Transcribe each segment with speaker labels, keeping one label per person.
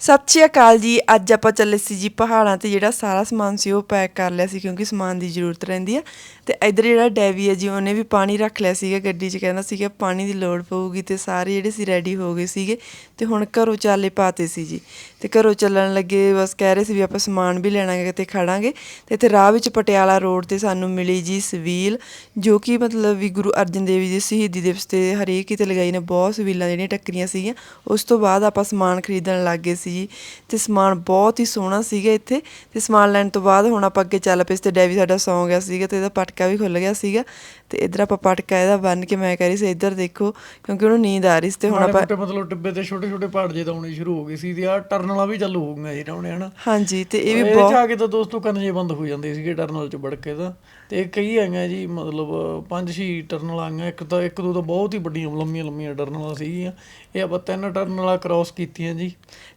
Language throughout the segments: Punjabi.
Speaker 1: ਸਤਿ ਸ਼੍ਰੀ ਅਕਾਲ ਜੀ। ਅੱਜ ਆਪਾਂ ਚੱਲੇ ਸੀ ਜੀ ਪਹਾੜਾਂ ਤੇ, ਜਿਹੜਾ ਸਾਰਾ ਸਮਾਨ ਸੀ ਉਹ ਪੈਕ ਕਰ ਲਿਆ ਸੀ ਕਿਉਂਕਿ ਸਮਾਨ ਦੀ ਜ਼ਰੂਰਤ ਰਹਿੰਦੀ ਆ। ਤੇ ਇਧਰ ਜਿਹੜਾ ਡੈਵੀ ਹੈ ਜੀ, ਉਹਨੇ ਵੀ ਪਾਣੀ ਰੱਖ ਲਿਆ ਸੀਗਾ ਗੱਡੀ 'ਚ, ਕਹਿੰਦਾ ਸੀਗਾ ਪਾਣੀ ਦੀ ਲੋੜ ਪਊਗੀ ਤੇ ਸਾਰੇ ਜਿਹੜੇ ਸੀ ਰੈਡੀ ਹੋ ਗਏ ਸੀਗੇ ਤੇ ਹੁਣ ਘਰੋਂ ਚਾਲੇ ਪਾਤੇ ਸੀ ਜੀ। ਤੇ ਘਰੋਂ ਚੱਲਣ ਲੱਗੇ, ਬਸ ਕਹਿ ਰਹੇ ਸੀ ਵੀ ਆਪਾਂ ਸਮਾਨ ਵੀ ਲੈਣਾ ਹੈ ਤੇ ਖੜਾਂਗੇ। ਤੇ ਇੱਥੇ ਰਾਹ ਵਿੱਚ ਪਟਿਆਲਾ ਰੋਡ ਤੇ ਸਾਨੂੰ ਮਿਲੀ ਜੀ ਸਵੀਲ, ਜੋ ਕਿ ਮਤਲਬ ਵੀ ਗੁਰੂ ਅਰਜਨ ਦੇਵ ਜੀ ਦੇ ਸ਼ਹੀਦੀ ਦਿਵਸ ਤੇ ਹਰੇਕ ਕਿਤੇ ਲਗਾਈ ਨੇ ਬਹੁਤ ਸਵੀਲਾਂ ਜਿਹੜੀਆਂ ਟੱਕਰੀਆਂ ਸੀਗੀਆਂ। ਉਸ ਤੋਂ ਬਾਅਦ ਆਪਾਂ ਸਮਾਨ ਖਰੀਦਣ ਲੱਗ ਗਏ ਸੀ ਜੀ ਤੇ ਸਮਾਨ ਬਹੁਤ ਹੀ ਸੋਹਣਾ ਸੀਗਾ ਇੱਥੇ। ਤੇ ਸਮਾਨ ਲੈਣ ਤੋਂ ਬਾਅਦ ਹੁਣ ਆਪਾਂ ਅੱਗੇ ਚੱਲ ਪਏ ਸੀ ਤੇ ਡੈਵੀ ਸਾਡਾ ਸੌਂ ਗਿਆ ਸੀਗਾ ਤੇ ਇਹਦਾ ਪਟ ਪਟਕਾ ਵੀ ਖੁੱਲ ਗਿਆ ਸੀਗਾ ਤੇ ਇਧਰ ਆਪਾਂ ਪਟਕਾ ਇਹਦਾ ਬੰਨ ਕੇ ਮੈਂ ਕਹਿ ਰਹੀ ਸੀ ਇੱਧਰ ਦੇਖੋ ਕਿਉਂਕਿ ਉਹਨੂੰ ਨੀਂਦ ਆ ਰਹੀ ਸੀ ਤੇ ਹੁਣ ਆਪਾਂ
Speaker 2: ਮਤਲਬ ਟਿੱਬੇ ਤੇ ਛੋਟੇ ਛੋਟੇ ਪਹਾੜ ਜੇ ਤਾਂ ਆਉਣੇ ਸ਼ੁਰੂ ਹੋ ਗਏ ਸੀ ਤੇ ਆ ਟਰਨਲਾਂ ਵੀ ਚਾਲੂ ਹੋ ਗਈਆਂ ਜੀ ਰਾਉਣੇ ਹਨਾ?
Speaker 1: ਹਾਂਜੀ ਤੇ ਇਹ ਵੀ ਬਹੁਤ
Speaker 2: ਆ ਕੇ ਤਾਂ ਦੋਸਤੋ ਕੰਨ ਜੇ ਬੰਦ ਹੋ ਜਾਂਦੇ ਸੀਗੇ ਟਰਨਲ ਚ ਵੜ ਕੇ ਤਾਂ ਤੇ ਕਈ ਆਈਆਂ ਜੀ ਮਤਲਬ ਪੰਜ ਛੇ ਟਰਨਲ ਆਈਆਂ ਇੱਕ ਤਾਂ ਇੱਕ ਦੋ ਤਾਂ ਬਹੁਤ ਹੀ ਵੱਡੀਆਂ ਲੰਮੀਆਂ ਲੰਮੀਆਂ ਟਰਨਲਾਂ ਸੀਗੀਆਂ। ਇਹ ਆਪਾਂ ਤਿੰਨ ਟਰਨਲਾਂ ਕ੍ਰਾਸ ਕੀਤੀਆਂ ਜੀ।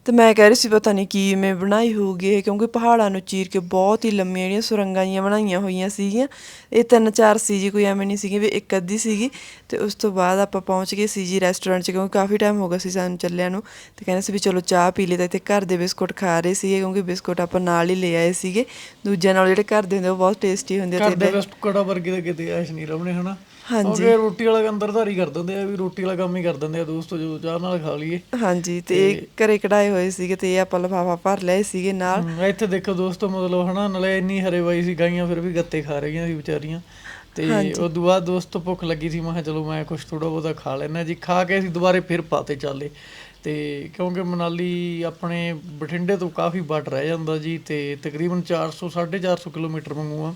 Speaker 1: ਤੇ ਮੈਂ ਕਹਿ ਰਹੀ ਸੀ ਪਤਾ ਨਹੀਂ ਕਿਵੇਂ ਬਣਾਈ ਹੋਊਗੀ ਕਿਉਂਕਿ ਪਹਾੜਾਂ ਨੂੰ ਚੀਰ ਕੇ ਬਹੁਤ ਹੀ ਲੰਮੀਆਂ ਜਿਹੜੀਆਂ ਸੁਰੰਗਾਂ ਜੀਆਂ ਬਣਾਈਆਂ ਹੋਈਆਂ ਸੀਗੀਆਂ। ਇਹ ਤਿੰਨ ਚਾਰ ਸੀ ਜੀ ਕੋਈ ਐਵੇਂ ਨਹੀਂ ਸੀਗੀ ਵੀ ਇੱਕ ਅੱਧੀ ਸੀਗੀ ਤੇ ਉਸ ਤੋਂ ਬਾਅਦ ਆਪਾਂ ਪਹੁੰਚ ਗਏ ਸੀ ਜੀ ਰੈਸਟੋਰੈਂਟ 'ਚ ਕਿਉਂਕਿ ਕਾਫੀ ਟਾਈਮ ਹੋ ਗਿਆ ਸੀ ਸਾਨੂੰ ਚੱਲਿਆਂ ਨੂੰ ਤੇ ਕਹਿੰਦੇ ਸੀ ਵੀ ਚਲੋ ਚਾਹ ਪੀ ਲਈ ਤਾਂ ਇੱਥੇ ਘਰ ਦੇ ਬਿਸਕੁਟ ਖਾ ਰਹੇ ਸੀਗੇ ਕਿਉਂਕਿ ਬਿਸਕੁਟ ਆਪਾਂ ਨਾਲ ਹੀ ਲੈ ਆਏ ਸੀਗੇ। ਦੂਜਿਆਂ ਨਾਲ ਜਿਹੜੇ ਘਰ ਦੇ ਹੁੰਦੇ ਉਹ ਬਹੁਤ ਟੇਸਟੀ ਹੁੰਦੇ ਆ
Speaker 2: ਘਰ ਦੇ ਵਰਗੇ ਤਾਂ ਕਿਤੇ ਐਸ਼ ਨਹੀਂ ਰਵਣੇ ਹਨਾ?
Speaker 1: ਹਾਂਜੀ।
Speaker 2: ਕਿਉਂਕਿ ਰੋਟੀ ਵਾਲਾ ਅੰਦਰਧਾਰੀ ਕਰ ਦਿੰਦੇ ਆ ਵੀ ਰੋਟੀ ਵਾਲਾ ਕੰਮ ਹੀ ਕਰ ਦਿੰਦੇ ਆ ਦੋਸਤੋ ਜਦੋਂ ਚਾਹ ਨਾਲ ਖਾ ਲਈਏ।
Speaker 1: ਹਾਂਜੀ ਤੇ ਇਹ ਘਰੇ ਕਢਾਏ ਹੋਏ ਸੀਗੇ ਤੇ ਇਹ ਆਪਾਂ ਲਫਾਫਾ ਭਰ ਲਏ ਸੀਗੇ ਨਾਲ।
Speaker 2: ਇੱਥੇ ਦੇਖੋ ਦੋਸਤੋ ਮਤਲਬ ਹਨਾ ਨਾਲੇ ਇੰਨੀ ਹਰੇ ਬਾਈ ਸੀ ਗਾਈਆਂ ਫਿਰ ਵੀ ਗੱਤੇ ਖਾ ਰਹੀਆਂ ਸੀ ਵਿਚਾਰੀਆਂ। ਤੇ ਉਦੋਂ ਬਾਅਦ ਦੋਸਤੋ ਭੁੱਖ ਲੱਗੀ ਸੀ ਮੈਂ ਚਲੋ ਮੈਂ ਕੁਝ ਥੋੜਾ ਬਹੁਤਾ ਖਾ ਲੈਣਾ ਜੀ ਖਾ ਕੇ ਅਸੀਂ ਦੁਬਾਰੇ ਫਿਰ ਪਾਤੇ ਚਾਲੇ। ਤੇ ਕਿਉਂਕਿ ਮਨਾਲੀ ਆਪਣੇ ਬਠਿੰਡੇ ਤੋਂ ਕਾਫੀ ਵੱਟ ਰਹਿ ਜਾਂਦਾ ਜੀ ਤੇ ਤਕਰੀਬਨ 400 450 ਕਿਲੋਮੀਟਰ ਵਾਂਗੂ ਆ।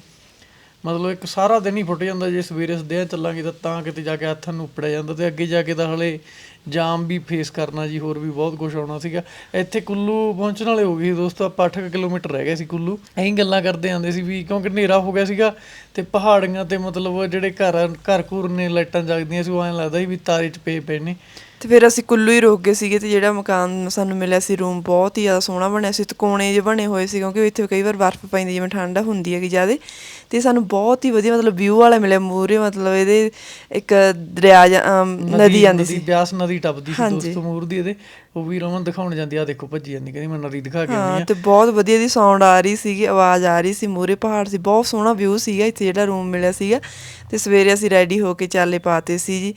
Speaker 2: ਮਤਲਬ ਇੱਕ ਸਾਰਾ ਦਿਨ ਹੀ ਫੁੱਟ ਜਾਂਦਾ ਜੇ ਸਵੇਰੇ ਸਦਿਆਂ ਚੱਲਾਂਗੇ ਤਾਂ ਤਾਂ ਕਿਤੇ ਜਾ ਕੇ ਹੱਥਾਂ ਨੂੰ ਉਪੜਿਆ ਜਾਂਦਾ ਤੇ ਅੱਗੇ ਜਾ ਕੇ ਤਾਂ ਹਲੇ ਜਾਮ ਵੀ ਫੇਸ ਕਰਨਾ ਜੀ, ਹੋਰ ਵੀ ਬਹੁਤ ਕੁਝ ਆਉਣਾ ਸੀਗਾ। ਇੱਥੇ ਕੁੱਲੂ ਪਹੁੰਚਣ ਵਾਲੇ ਹੋ ਗਏ ਸੀ ਦੋਸਤੋ, ਆਪਾਂ 8 ਕਿਲੋਮੀਟਰ ਰਹਿ ਗਏ ਸੀ ਕੁੱਲੂ। ਐਂ ਗੱਲਾਂ ਕਰਦੇ ਆਂਦੇ ਸੀ ਵੀ ਕਿਉਂਕਿ ਹਨੇਰਾ ਹੋ ਗਿਆ ਸੀਗਾ ਤੇ ਪਹਾੜੀਆਂ ਤੇ ਮਤਲਬ ਜਿਹੜੇ ਘਰ ਘਰ ਘੂਰ ਨੇ, ਲਾਈਟਾਂ ਜਗਦੀਆਂ ਸੀ, ਉਹ ਐਂ ਲੱਗਦਾ ਸੀ ਵੀ ਤਾਰੇ ਚ ਪਏ ਪਏ ਨੇ।
Speaker 1: ਤੇ ਫਿਰ ਅਸੀਂ ਕੁੱਲੂ ਹੀ ਰੁਕ ਗਏ ਸੀਗੇ ਤੇ ਜਿਹੜਾ ਮਕਾਨ ਸਾਨੂੰ ਮਿਲਿਆ ਸੀ ਰੂਮ ਬਹੁਤ ਹੀ ਜ਼ਿਆਦਾ ਸੋਹਣਾ ਬਣਿਆ ਸੀ ਤਕੋਣੇ ਜਿਹੇ ਬਣੇ ਹੋਏ ਸੀ ਕਿਉਂਕਿ ਇੱਥੇ ਕਈ ਵਾਰ ਬਰਫ਼ ਪੈਂਦੀ ਜਿਵੇਂ ਠੰਡ ਹੁੰਦੀ ਹੈਗੀ ਜ਼ਿਆਦਾ। ਤੇ ਸਾਨੂੰ ਬਹੁਤ ਹੀ ਵਧੀਆ ਮਤਲਬ ਵਿਊ ਵਾਲਾ ਮਿਲਿਆ ਮੂਰੇ ਮਤਲਬ ਇਹਦੇ ਇੱਕ ਦਰਿਆ ਨਦੀ ਆਂਦੀ ਸੀ।
Speaker 2: ਬਿਆਸ ਨਦੀ ਟੱਪਦੀ ਸੀ ਦੋਸਤੋ ਮੂਰ ਦੀ ਇਹਦੇ। ਉਹ ਵੀ ਰਮਨ ਦਿਖਾਉਣ ਜਾਂਦੀ ਆ ਦੇਖੋ ਭੱਜੀ ਜਾਂਦੀ ਕਹਿੰਦੀ ਮੈਂ ਨਦੀ ਦਿਖਾ ਕੇ ਆਉਂਦੀ ਆ।
Speaker 1: ਤੇ ਬਹੁਤ ਵਧੀਆ ਦੀ ਸਾਊਂਡ ਆ ਰਹੀ ਸੀਗੀ ਆਵਾਜ਼ ਆ ਰਹੀ ਸੀ ਮੂਰੇ ਪਹਾੜ ਸੀ ਬਹੁਤ ਸੋਹਣਾ ਵਿਊ ਸੀਗਾ ਇੱਥੇ ਜਿਹੜਾ ਰੂਮ ਮਿਲਿਆ ਸੀਗਾ। ਤੇ ਸਵੇਰੇ ਅਸੀਂ ਰੈਡੀ ਹੋ ਕੇ ਚਾਲੇ ਪਾਤੇ ਸੀ ਜੀ।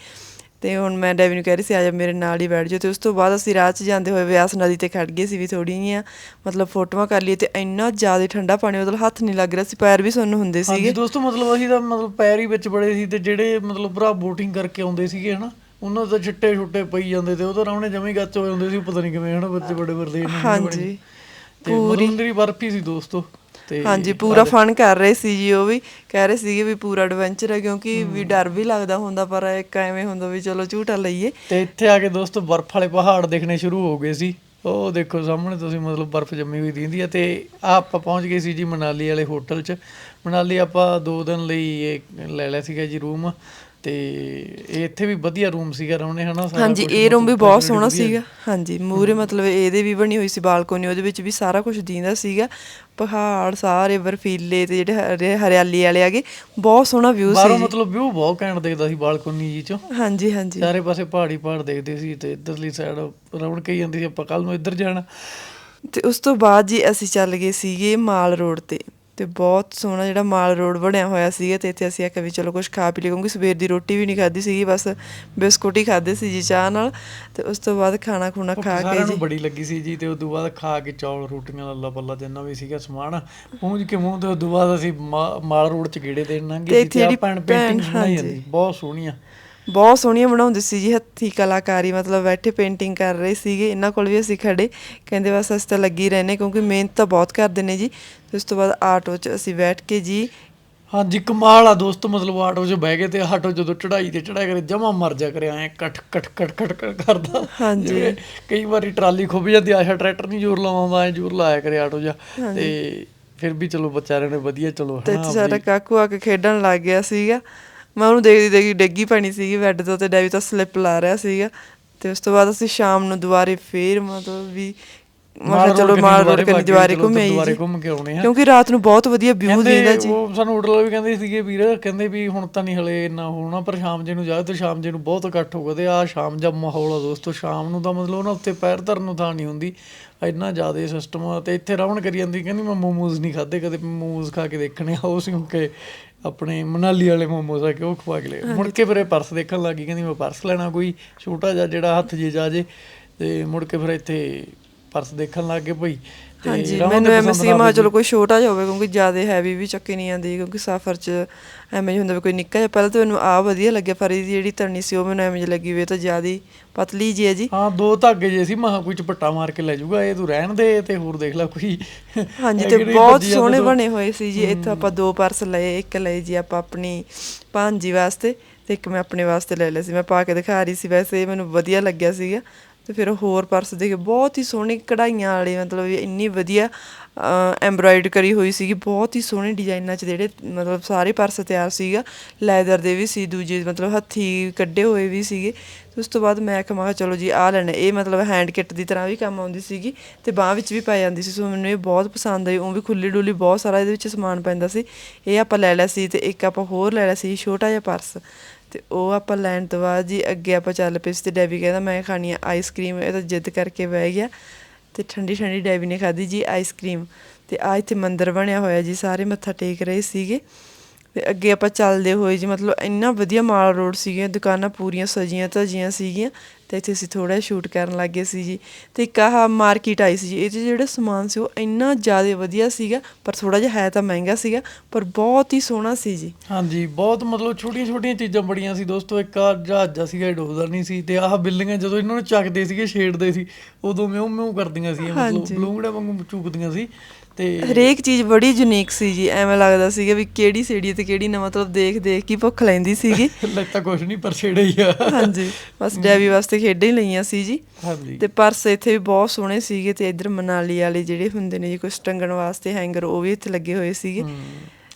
Speaker 1: ਤੇ ਹੁਣ ਮੈਂ ਡੈਵੀ ਨੂੰ ਕਹਿ ਰਹੀ ਸੀ ਆ ਜਾ ਮੇਰੇ ਨਾਲ ਹੀ ਬੈਠ ਜਾ ਤੇ ਉਸ ਤੋਂ ਬਾਅਦ ਅਸੀਂ ਰਾਹ 'ਚ ਜਾਂਦੇ ਹੋਏ ਵਿਆਸ ਨਦੀ ਤੇ ਖੜ ਗਏ ਸੀ ਵੀ ਥੋੜ੍ਹੀਆਂ ਜਿਹੀਆਂ ਮਤਲਬ ਫੋਟੋਆਂ ਕਰ ਲਈਏ ਤੇ ਇੰਨਾ ਜ਼ਿਆਦਾ ਠੰਡਾ ਪਾਣੀ ਮਤਲਬ ਹੱਥ ਨਹੀਂ ਲੱਗ ਰਿਹਾ ਸੀ ਪੈਰ ਵੀ ਸੁੰਨ ਹੁੰਦੇ
Speaker 2: ਹਾਂਜੀ
Speaker 1: ਸੀਗੇ।
Speaker 2: ਦੋਸਤੋ ਮਤਲਬ ਅਸੀਂ ਤਾਂ ਮਤਲਬ ਪੈਰ ਹੀ ਵਿੱਚ ਬੜੇ ਸੀ ਤੇ ਜਿਹੜੇ ਮਤਲਬ ਭਰਾ ਬੋਟਿੰਗ ਕਰਕੇ ਆਉਂਦੇ ਸੀਗੇ ਹਨਾ ਉਹਨਾਂ ਦਾ ਛਿੱਟੇ ਛੁੱਟੇ ਪਈ ਜਾਂਦੇ ਤੇ ਉਹ ਤਾਂ ਰਾਉਣੇ ਜਮੇ ਗੱਚ ਹੋਏ ਹੁੰਦੇ ਸੀ ਪਤਾ ਨਹੀਂ ਕਿਵੇਂ ਹਨਾ ਬੱਚੇ ਬੜੇ ਵਰਦੇ ਇਹਨਾਂ
Speaker 1: ਹਾਂਜੀ
Speaker 2: ਤੇ ਮਤਲਬ ਅੰਦਰ ਹੀ ਬਰਫ ਹੀ ਸੀ ਦੋਸਤੋ। ਤੇ
Speaker 1: ਹਾਂਜੀ ਪੂਰਾ ਫਨ ਕਰ ਰਹੇ ਸੀ ਜੀ ਉਹ ਵੀ। ਕਹਿ ਰਹੇ ਸੀਗੇ ਵੀ ਪੂਰਾ ਐਡਵੈਂਚਰ ਹੈ ਕਿਉਂਕਿ ਵੀ ਡਰ ਵੀ ਲੱਗਦਾ ਹੁੰਦਾ ਪਰ ਇੱਕ ਐਵੇਂ ਹੁੰਦਾ ਵੀ ਚਲੋ ਝੂਟਾ ਲਈਏ।
Speaker 2: ਤੇ ਇੱਥੇ ਆ ਕੇ ਦੋਸਤੋ ਬਰਫ ਵਾਲੇ ਪਹਾੜ ਦੇਖਣੇ ਸ਼ੁਰੂ ਹੋ ਗਏ ਸੀ। ਉਹ ਦੇਖੋ ਸਾਹਮਣੇ ਤੁਸੀਂ ਮਤਲਬ ਬਰਫ ਜੰਮੀ ਹੋਈ ਦਿੰਦੀ ਹੈ ਤੇ ਆ ਆਪਾਂ ਪਹੁੰਚ ਗਏ ਸੀ ਜੀ ਮਨਾਲੀ ਵਾਲੇ ਹੋਟਲ 'ਚ। ਮਨਾਲੀ ਆਪਾਂ 2 ਦਿਨ ਲਈ ਇਹ ਲੈ ਲਿਆ ਸੀਗਾ ਜੀ ਰੂਮ ਤੇ ਇਹ ਇੱਥੇ ਵੀ ਵਧੀਆ ਰੂਮ ਸੀਗਾ ਰਮਣੇ ਹਨਾ? ਸਾਰਾ
Speaker 1: ਹਾਂਜੀ
Speaker 2: ਕੁਛ
Speaker 1: ਇਹ ਰੂਮ ਵੀ
Speaker 2: ਮਤਲਬ
Speaker 1: ਬਹੁਤ ਸੋਹਣਾ
Speaker 2: ਵਧੀਆ।
Speaker 1: ਸੀਗਾ। ਹਾਂਜੀ ਮੂਰੇ ਮਤਲਬ ਇਹਦੇ ਵੀ ਬਣੀ ਹੋਈ ਸੀ ਬਾਲਕੋਨੀ ਉਹਦੇ ਵਿੱਚ ਵੀ ਸਾਰਾ ਕੁਝ ਦੀਂਦਾ ਸੀਗਾ। ਪਹਾੜ ਸਾਰੇ ਬਰਫੀਲੇ ਤੇ ਜਿਹੜੇ ਹਰੇ- ਹਰਿਆਲੀ ਵਾਲੇ ਆਗੇ ਬਹੁਤ ਸੋਹਣਾ ਵਿਊ
Speaker 2: ਬਾਹਰੋਂ
Speaker 1: ਸੀ।
Speaker 2: ਮਤਲਬ ਵਿਊ ਬਹੁਤ ਘੈਂਟ ਦਿਖਦਾ ਸੀ ਬਾਲਕੋਨੀ ਜੀ ਚੋਂ।
Speaker 1: ਹਾਂਜੀ ਹਾਂਜੀ।
Speaker 2: ਚਾਰੇ ਪਾਸੇ ਪਹਾੜੀ ਪਹਾੜ ਦੇਖਦੇ ਸੀ ਤੇ ਇਧਰਲੀ ਸਾਈਡ ਰੌਣਕ ਹੀ ਜਾਂਦੀ ਸੀ ਆਪਾਂ ਕੱਲ ਨੂੰ ਇੱਧਰ ਜਾਣਾ।
Speaker 1: ਤੇ ਉਸ ਤੋਂ ਬਾਅਦ ਜੀ ਅਸੀਂ ਚੱਲ ਗਏ ਸੀਗੇ ਮਾਲ ਰੋਡ ਤੇ। ਤੇ ਬਹੁਤ ਸੋਹਣਾ ਜਿਹੜਾ ਮਾਲ ਰੋਡ ਬਣਿਆ ਹੋਇਆ ਸੀਗਾ ਤੇ ਇੱਥੇ ਅਸੀਂ ਆਖਿਆ ਵੀ ਚਲੋ ਕੁਝ ਖਾ ਪੀ ਲਈ ਕਿਉਂਕਿ ਸਵੇਰ ਦੀ ਰੋਟੀ ਵੀ ਨਹੀਂ ਖਾਧੀ ਸੀਗੀ ਬਸ ਬਿਸਕੁਟ ਹੀ ਖਾਦੇ ਸੀ ਜੀ ਚਾਹ ਨਾਲ ਤੇ ਉਸ ਤੋਂ ਬਾਅਦ ਖਾਣਾ ਖੁਣਾ ਖਾ ਕੇ ਜੀ
Speaker 2: ਬੜੀ ਲੱਗੀ ਸੀ ਜੀ ਤੇ ਉਦੋਂ ਬਾਅਦ ਖਾ ਕੇ ਚੌਲ ਰੋਟੀਆਂ ਲੱਲਾ ਪੱਲਾ ਜਿੰਨਾ ਵੀ ਸੀਗਾ ਸਮਾਨ ਪੂੰਝ ਕੇ ਮੂੰਹ ਤੇ ਬਾਅਦ ਅਸੀਂ ਮਾਲ ਰੋਡ ਚ ਗੇੜੇ ਦੇਣ
Speaker 1: ਤੇ
Speaker 2: ਲੰਘੇ ਤੇ
Speaker 1: ਭੈਣ-
Speaker 2: ਪੇਂਟਿੰਗ
Speaker 1: ਹਾਂਜੀ।
Speaker 2: ਜਾਂਦੀ ਬਹੁਤ ਸੋਹਣੀਆਂ
Speaker 1: ਬਹੁਤ ਸੋਹਣੀਆਂ ਬਣਾਉਂਦੇ ਸੀ ਜੀ ਹੱਥੀ ਕਲਾਕਾਰੀ ਮਤਲਬ ਬੈਠੇ ਪੇਂਟਿੰਗ ਕਰ ਰਹੇ ਸੀਗੇ ਇਹਨਾਂ ਕੋਲ ਵੀ ਅਸੀਂ ਖੜੇ। ਕਹਿੰਦੇ ਬਸ ਅਸੀਂ ਤਾਂ ਲੱਗੀ ਰਹਿੰਦੇ ਕਿਉਂਕਿ ਮਿਹਨਤ ਤਾਂ ਬਹੁਤ ਕਰਦੇ ਨੇ ਜੀ। ਤੇ ਉਸ ਤੋਂ ਬਾਅਦ ਆਟੋ 'ਚ ਅਸੀਂ ਬੈਠ ਕੇ ਜੀ
Speaker 2: ਹਾਂਜੀ ਕਮਾਲ ਆ ਦੋਸਤ ਮਤਲਬ ਆਟੋ 'ਚ ਬਹਿ ਗਏ ਤੇ ਆਟੋ ਜਦੋਂ ਚੜਾਈ ਤੇ ਚੜਾਇਆ ਕਰੇ ਜਮਾ ਮਰ ਜਾ ਕਰੇ ਐ ਕਟ ਕਟ ਕਟ ਕਟ ਕਰਦਾ।
Speaker 1: ਹਾਂਜੀ।
Speaker 2: ਕਈ ਵਾਰੀ ਟਰਾਲੀ ਖੁੱਭ ਜਾਂਦੀ ਆਸ਼ਾ ਟਰੈਕਟਰ ਨਹੀਂ ਜ਼ੋਰ ਲਾਉਂਦਾ ਐ ਜ਼ੋਰ ਲਾਇਆ ਕਰੇ ਆਟੋ 'ਚ ਤੇ ਫਿਰ ਵੀ ਚਲੋ ਵਿਚਾਰਿਆਂ ਨੇ ਵਧੀਆ ਚਲੋ
Speaker 1: ਤੇ
Speaker 2: ਹਨਾ
Speaker 1: ਇੱਥੇ ਸਾਡਾ ਕਾਕੂ ਆ ਕੇ ਖੇਡਣ ਲੱਗ ਗਿਆ ਸੀਗਾ। ਮੈਂ ਉਹਨੂੰ ਦੇਖਦੀ ਦੇਖਦੀ ਡਿੱਗੀ ਪੈਣੀ ਸੀਗੀ ਬੈੱਡ ਤੋਂ ਤੇ ਡੈਵੀ ਤਾਂ ਸਲਿੱਪ ਲਾ ਰਿਹਾ ਸੀਗਾ। ਤੇ ਉਸ ਤੋਂ ਬਾਅਦ ਅਸੀਂ ਸ਼ਾਮ ਨੂੰ ਦੁਬਾਰੇ ਫੇਰ ਮਤਲਬ ਵੀ ਮੈਂ ਕਿਹਾ ਚਲੋ ਮਾਲ ਰੋਡ ਕੰਨੀ ਦੁਬਾਰੇ ਘੁੰਮੇ ਜੀ।
Speaker 2: ਘੁੰਮ ਕੇ ਆਉਣੇ ਆ।
Speaker 1: ਕਿਉਂਕਿ ਰਾਤ ਨੂੰ ਬਹੁਤ ਵਧੀਆ ਵਿਊ ਦਿਖਦਾ ਜੀ
Speaker 2: ਉਹ ਸਾਨੂੰ ਹੋਟਲ ਵੀ ਕਹਿੰਦੇ ਸੀਗੇ ਵੀਰ ਕਹਿੰਦੇ ਵੀ ਹੁਣ ਤਾਂ ਨਹੀਂ ਹਲੇ ਇੰਨਾ ਹੋਣਾ ਪਰ ਸ਼ਾਮ ਜੇ ਨੂੰ ਜਾਓ ਤੇ ਸ਼ਾਮ ਜੇ ਨੂੰ ਬਹੁਤ ਇਕੱਠ ਹੋਊਗਾ ਤੇ ਆ ਸ਼ਾਮ ਦਾ ਮਾਹੌਲ ਆ ਦੋਸਤੋ ਸ਼ਾਮ ਨੂੰ ਤਾਂ ਮਤਲਬ ਨਾ ਉੱਤੇ ਪੈਰ ਧਰਨ ਨੂੰ ਥਾਂ ਨਹੀਂ ਹੁੰਦੀ। ਇੰਨਾ ਜ਼ਿਆਦਾ ਸਿਸਟਮ ਆ ਤੇ ਇੱਥੇ ਰਾਵਣ ਕਰੀ ਜਾਂਦੀ ਕਹਿੰਦੀ ਮੈਂ ਮੋਮੋਜ਼ ਨਹੀਂ ਖਾਦੇ ਕਦੇ ਮੋਮੋਜ਼ ਖਾ ਕੇ ਦੇਖਣੇ ਆ ਉਹ ਸੀ ਕਿ ਆਪਣੇ ਮਨਾਲੀ ਵਾਲੇ ਮੋਮੋਜ਼ ਆ ਕਿ ਉਹ ਖਵਾ ਕੇ ਲੈ ਮੁੜ ਕੇ ਫਿਰ ਇਹ ਪਰਸ ਦੇਖਣ ਲੱਗੀ ਕਹਿੰਦੀ ਮੈਂ ਪਰਸ ਲੈਣਾ ਕੋਈ ਛੋਟਾ ਜਿਹਾ ਜਿਹੜਾ ਹੱਥ ਜੇ ਜਾ ਜੇ ਤੇ ਮੁੜ ਕੇ ਫਿਰ ਇੱਥੇ ਪਰਸ ਦੇਖਣ ਲੱਗ ਗਏ ਭਈ
Speaker 1: ਹਾਂਜੀ ਮੈਨੂੰ ਐਵੇਂ ਸੀ ਮਾ ਚਲੋ ਕੋਈ ਛੋਟਾ ਜਿਹਾ ਹੋਵੇ ਕਿਉਂਕਿ ਜ਼ਿਆਦਾ ਹੈਵੀ ਵੀ ਚੱਕੀ ਨਹੀਂ ਜਾਂਦੀ ਕਿਉਂਕਿ ਸਫ਼ਰ 'ਚ ਐਵੇਂ ਹੁੰਦਾ ਵੀ ਕੋਈ ਨਿੱਕਾ ਜਿਹਾ ਪਹਿਲਾਂ ਤਾਂ ਮੈਨੂੰ ਆ ਵਧੀਆ ਲੱਗਿਆ ਪਰ ਇਹਦੀ ਜਿਹੜੀ ਤਣੀ ਸੀ ਉਹ ਮੈਨੂੰ ਐਵੇਂ ਜਿਹੀ ਲੱਗੀ ਵੀ ਤਾਂ ਜ਼ਿਆਦਾ ਪਤਲੀ ਜੀ ਹੈ ਜੀ।
Speaker 2: ਹਾਂ ਦੋ ਧਾਗੇ ਜੇ ਸੀ ਮਹਾ ਕੋਈ ਚਪੱਟਾ ਮਾਰ ਕੇ ਲੈ ਜਾਊਗਾ ਇਹ ਤੂੰ ਰਹਿਣ ਦੇ ਤੇ ਹੋਰ ਦੇਖ ਲੈ ਕੋਈ।
Speaker 1: ਹਾਂਜੀ ਤੇ ਬਹੁਤ ਸੋਹਣੇ। ਬਣੇ ਹੋਏ ਸੀ ਜੀ ਇੱਥੋਂ ਆਪਾਂ ਦੋ ਪਰਸ ਲਏ ਇੱਕ ਲਏ ਜੀ ਆਪਾਂ ਆਪਣੀ ਭਾਂਜੀ ਵਾਸਤੇ ਤੇ ਇੱਕ ਮੈਂ ਆਪਣੇ ਵਾਸਤੇ ਲੈ ਲਿਆ ਸੀ ਮੈਂ ਪਾ ਕੇ ਦਿਖਾ ਰਹੀ ਸੀ ਵੈਸੇ ਮੈਨੂੰ ਵਧੀਆ ਲੱਗਿਆ ਸੀਗਾ। ਤੇ ਫਿਰ ਹੋਰ ਪਰਸ ਦੇਖੇ, ਬਹੁਤ ਹੀ ਸੋਹਣੀ ਕਢਾਈਆਂ ਵਾਲੇ, ਮਤਲਬ ਇੰਨੀ ਵਧੀਆ ਐਮਬਰਾਇਡ ਕਰੀ ਹੋਈ ਸੀਗੀ, ਬਹੁਤ ਹੀ ਸੋਹਣੇ ਡਿਜ਼ਾਈਨਾਂ 'ਚ ਜਿਹੜੇ, ਮਤਲਬ ਸਾਰੇ ਪਰਸ ਤਿਆਰ ਸੀਗਾ। ਲੈਦਰ ਦੇ ਵੀ ਸੀ, ਦੂਜੇ ਮਤਲਬ ਹੱਥੀ ਕੱਢੇ ਹੋਏ ਵੀ ਸੀਗੇ। ਉਸ ਤੋਂ ਬਾਅਦ ਮੈਂ ਕਿਹਾ ਮੈਂ ਕਿਹਾ ਚਲੋ ਜੀ ਆਹ ਲੈਣਾ। ਇਹ ਮਤਲਬ ਹੈਂਡ ਕਿੱਟ ਦੀ ਤਰ੍ਹਾਂ ਵੀ ਕੰਮ ਆਉਂਦੀ ਸੀਗੀ ਤੇ ਬਾਹ ਵਿੱਚ ਵੀ ਪਾ ਜਾਂਦੀ ਸੀ, ਸੋ ਮੈਨੂੰ ਇਹ ਬਹੁਤ ਪਸੰਦ ਆਈ। ਉਹ ਵੀ ਖੁੱਲੀ ਡੁੱਲੀ ਬਹੁਤ ਸਾਰਾ ਇਹਦੇ ਵਿੱਚ ਸਮਾਨ ਪੈਂਦਾ ਸੀ। ਇਹ ਆਪਾਂ ਲੈ ਲਿਆ ਸੀ ਤੇ ਇੱਕ ਆਪਾਂ ਹੋਰ ਲੈ ਲਿਆ ਸੀ, ਛੋਟਾ ਜਿਹਾ ਪਰਸ। ਤੇ ਉਹ ਆਪਾਂ ਲੈਣ ਤੋਂ ਬਾਅਦ ਜੀ ਅੱਗੇ ਆਪਾਂ ਚੱਲ ਪਏ ਸੀ ਤੇ ਡੈਬੀ ਕਹਿੰਦਾ ਮੈਂ ਖਾਣੀ ਆ ਆਈਸਕ੍ਰੀਮ ਇਹ ਤਾਂ ਜਿੱਦ ਕਰਕੇ ਬਹਿ ਗਿਆ ਤੇ ਠੰਡੀ ਠੰਡੀ ਡੈਬੀ ਨੇ ਖਾਧੀ ਜੀ ਆਈਸ ਆਈਸਕ੍ਰੀਮ ਤੇ ਆ ਇੱਥੇ ਮੰਦਿਰ ਬਣਿਆ ਹੋਇਆ ਜੀ, ਸਾਰੇ ਮੱਥਾ ਟੇਕ ਰਹੇ ਸੀਗੇ। ਤੇ ਅੱਗੇ ਆਪਾਂ ਚੱਲਦੇ ਹੋਏ ਜੀ ਮਤਲਬ ਇੰਨਾ ਵਧੀਆ ਮਾਲ ਰੋਡ ਸੀਗੇ ਦੁਕਾਨਾਂ ਪੂਰੀਆਂ ਸਜੀਆਂ ਧਜੀਆਂ ਸੀਗੀਆਂ ਤੇ ਇੱਥੇ ਅਸੀਂ ਥੋੜਾ ਸ਼ੂਟ ਕਰਨ ਲੱਗੇ ਸੀ ਜੀ। ਤੇ ਇੱਕ ਆਹ ਮਾਰਕੀਟ ਆਈ ਸੀ ਜੀ ਇਹ 'ਚ ਜਿਹੜਾ ਸਮਾਨ ਸੀ ਉਹ ਇੰਨਾ ਜ਼ਿਆਦਾ ਵਧੀਆ ਸੀਗਾ ਪਰ ਥੋੜਾ ਜਿਹਾ ਹੈ ਤਾਂ ਮਹਿੰਗਾ ਸੀਗਾ ਪਰ ਬਹੁਤ ਹੀ ਸੋਹਣਾ ਸੀ ਜੀ।
Speaker 2: ਹਾਂਜੀ ਬਹੁਤ ਮਤਲਬ ਛੋਟੀਆਂ ਛੋਟੀਆਂ ਚੀਜ਼ਾਂ ਬੜੀਆਂ ਸੀ ਦੋਸਤੋ ਇੱਕ ਆ ਜਹਾਜ਼ਾ ਸੀਗਾ ਡੋਬਦਾ ਨਹੀਂ ਸੀ ਤੇ ਆਹ ਬਿਲਡਿੰਗਾਂ ਜਦੋਂ ਇਹਨਾਂ ਨੂੰ ਚੱਕਦੇ ਸੀਗੇ ਛੇੜਦੇ ਸੀ ਉਦੋਂ ਮਿਉਂ ਮਿਉਂ ਕਰਦੀਆਂ ਸੀ ਮਤਲਬ। ਬਲੂੰਗੜਾ ਵਾਂਗੂ ਚੁੱਕਦੀਆਂ ਸੀ। ਤੇ
Speaker 1: ਹਰੇਕ ਚੀਜ਼ ਬੜੀ ਯੂਨੀਕ ਸੀ ਜੀ ਐਵੇਂ ਲੱਗਦਾ ਸੀਗਾ ਵੀ ਕਿਹੜੀ ਸੇੜੀ ਤੇ ਕਿਹੜੀ ਨਾ ਮਤਲਬ ਦੇਖ ਦੇਖ ਕੇ ਭੁੱਖ ਲੈਂਦੀ ਸੀਗੀ।
Speaker 2: ਲੱਤਾ ਕੁਛ ਨਹੀਂ ਪਰ ਛੇੜੇ ਹੀ ਆ।
Speaker 1: ਹਾਂਜੀ ਬਸ ਡੈਬੀ ਵਾਸਤੇ ਖੇਡਾਂ ਹੀ ਲਈਆਂ ਸੀ ਜੀ।
Speaker 2: ਹਾਂਜੀ।
Speaker 1: ਤੇ ਪਰਸ ਇੱਥੇ ਵੀ ਬਹੁਤ ਸੋਹਣੇ ਸੀਗੇ ਤੇ ਇੱਧਰ ਮਨਾਲੀ ਵਾਲੇ ਜਿਹੜੇ ਹੁੰਦੇ ਨੇ ਜੀ ਕੁਝ ਟੰਗਣ ਵਾਸਤੇ ਹੈਂਗਰ ਉਹ ਵੀ ਇੱਥੇ ਲੱਗੇ ਹੋਏ ਸੀਗੇ।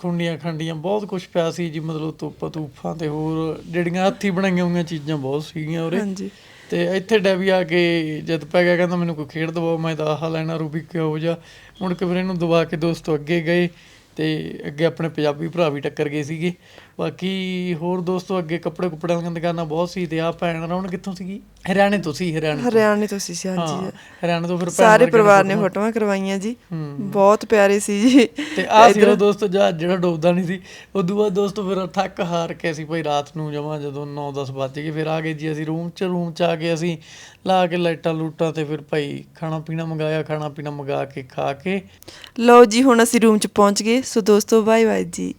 Speaker 2: ਖੁੰਡੀਆਂ ਖੰਡੀਆਂ ਬਹੁਤ ਕੁਝ ਪਿਆ ਸੀ ਜੀ ਮਤਲਬ ਤੋਪਾ ਤੂਫਾਂ ਤੇ ਹੋਰ ਜਿਹੜੀਆਂ ਹੱਥੀ ਬਣਾਈਆਂ ਹੋਈਆਂ ਚੀਜ਼ਾਂ ਬਹੁਤ ਸੀਗੀਆਂ ਉਰੇ।
Speaker 1: ਹਾਂਜੀ।
Speaker 2: ਤੇ ਇੱਥੇ ਡੈਵੀ ਆ ਕੇ ਜਦ ਪੈ ਗਿਆ, ਕਹਿੰਦਾ ਮੈਨੂੰ ਕੋਈ ਖੇਡ ਦਵਾਓ, ਮੈਂ ਤਾਂ ਆਹ ਲੈਣਾ, ਰੂਬੀ ਕਿਉਂ ਜਾ। ਮੁੜ ਕੇ ਫਿਰ ਇਹਨੂੰ ਦਵਾ ਕੇ ਦੋਸਤੋ ਅੱਗੇ ਗਏ। ਤੇ ਅੱਗੇ ਆਪਣੇ ਪੰਜਾਬੀ ਭਰਾ ਵੀ ਟੱਕਰ ਗਏ ਸੀਗੇ। ਬਾਕੀ ਹੋਰ ਦੋਸਤੋ ਅੱਗੇ ਕੱਪੜੇ ਕੁੱਪੜਿਆਂ ਦੀਆਂ ਦੁਕਾਨਾਂ ਬਹੁਤ ਸੀ ਤੇ ਆ ਭੈਣ ਰੌਣ ਕਿੱਥੋਂ ਸੀਗੀ? ਹਰਿਆਣੇ ਤੋਂ ਸੀ ਹਰਿਆਣੇ ਤੋਂ।
Speaker 1: ਹਰਿਆਣੇ ਤੋਂ ਸੀ ਹਾਂਜੀ।
Speaker 2: ਹਰਿਆਣੇ ਤੋਂ ਫਿਰ
Speaker 1: ਸਾਰੇ ਪਰਿਵਾਰ ਨੇ
Speaker 2: ਫੋਟੋਆਂ-
Speaker 1: ਕਰਵਾਈਆਂ ਜੀ। ਬਹੁਤ ਪਿਆਰੇ ਸੀ ਜੀ।
Speaker 2: ਤੇ ਆ ਸੀ ਉਹ ਦੋਸਤੋ ਜਿਹੜਾ ਡੋਬਦਾ ਨਹੀਂ ਸੀ। ਉਦੋਂ ਬਾਅਦ ਦੋਸਤੋ ਫਿਰ ਥੱਕ ਹਾਰ ਕੇ ਅਸੀਂ ਭਾਈ ਰਾਤ ਨੂੰ ਜਮਾ ਜਦੋਂ 9-10 ਵੱਜ ਗਏ ਫਿਰ ਆ ਗਏ ਜੀ ਅਸੀਂ ਰੂਮ 'ਚ ਰੂਮ 'ਚ ਆ ਕੇ ਅਸੀਂ ਲਾ ਕੇ ਲਾਈਟਾਂ ਲੂਟਾਂ ਤੇ ਫਿਰ ਭਾਈ ਖਾਣਾ ਪੀਣਾ ਮੰਗਾਇਆ ਖਾਣਾ ਪੀਣਾ ਮੰਗਾ ਕੇ ਖਾ ਕੇ।
Speaker 1: ਲਓ ਜੀ ਹੁਣ ਅਸੀਂ ਰੂਮ 'ਚ ਪਹੁੰਚ ਗਏ। ਸੋ ਦੋਸਤੋ ਬਾਏ ਬਾਏ ਜੀ।